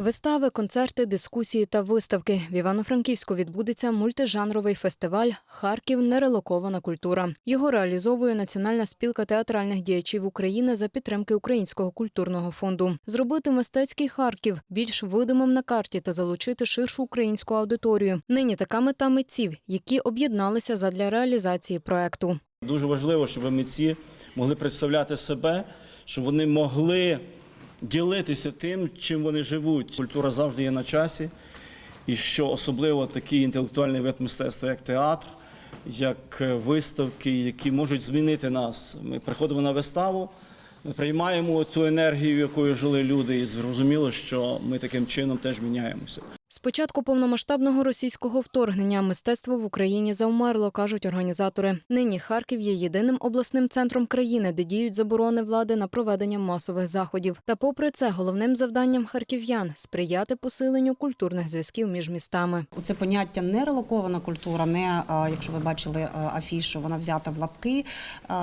Вистави, концерти, дискусії та виставки. В Івано-Франківську відбудеться мультижанровий фестиваль Харків нерелокована культура. Його реалізовує Національна спілка театральних діячів України за підтримки Українського культурного фонду. Зробити мистецький Харків більш видимим на карті та залучити ширшу українську аудиторію. Нині така мета митців, які об'єдналися задля реалізації проекту. Дуже важливо, щоб митці могли представляти себе, щоб вони могли ділитися тим, чим вони живуть. Культура завжди є на часі, і що особливо такий інтелектуальний вид мистецтва, як театр, як е, виставки, які можуть змінити нас. Ми приходимо на виставу, ми приймаємо ту енергію, якою жили люди, і зрозуміло, що ми таким чином теж міняємося. З початку повномасштабного російського вторгнення мистецтво в Україні завмерло, кажуть організатори. Нині Харків є єдиним обласним центром країни, де діють заборони влади на проведення масових заходів. Та, попри це, головним завданням харків'ян сприяти посиленню культурних зв'язків між містами. Це поняття нерелокована культура, не якщо ви бачили афішу, вона взята в лапки,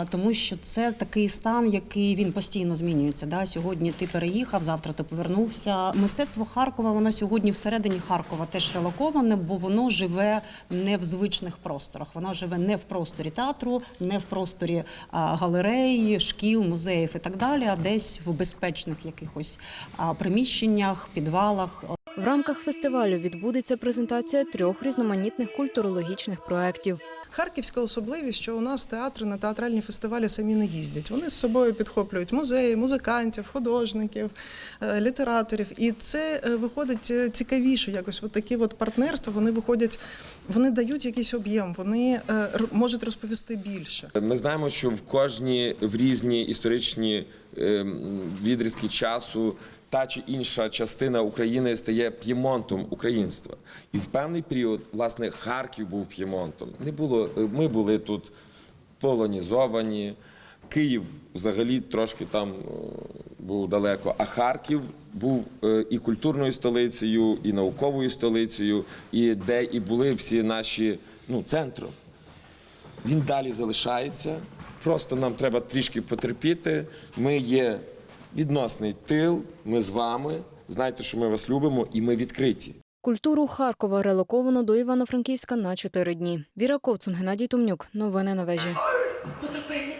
тому що це такий стан, який він постійно змінюється. Да? Сьогодні ти переїхав, завтра ти повернувся. Мистецтво Харкова воно сьогодні всередині Харкова теж релоковане, бо воно живе не в звичних просторах. Воно живе не в просторі театру, не в просторі а, галерей, шкіл, музеїв і так далі, а десь в безпечних якихось приміщеннях, підвалах. В рамках фестивалю відбудеться презентація трьох різноманітних культурологічних проєктів. Харківська особливість, що у нас театри на театральні фестивалі самі не їздять. Вони з собою підхоплюють музеї, музикантів, художників, е, літераторів. І це е, виходить е, цікавіше. Якось от такі от партнерства вони виходять, вони дають якийсь об'єм, вони р- можуть розповісти більше. Ми знаємо, що в кожній в різні історичні відрізки часу та чи інша частина України стає п'ємонтом українства. І в певний період, власне, Харків був п'ємонтом. Не було, ми були тут полонізовані. Київ взагалі трошки там е, був далеко, а Харків був е, і культурною столицею, і науковою столицею, і де і були всі наші ну, центром. Він далі залишається. Просто нам треба трішки потерпіти. Ми є відносний тил, ми з вами. Знайте, що ми вас любимо, і ми відкриті. Культуру Харкова релоковано до Івано-Франківська на чотири дні. Віра Ковцун, Геннадій Томнюк. Новини на вежі. Потерпи,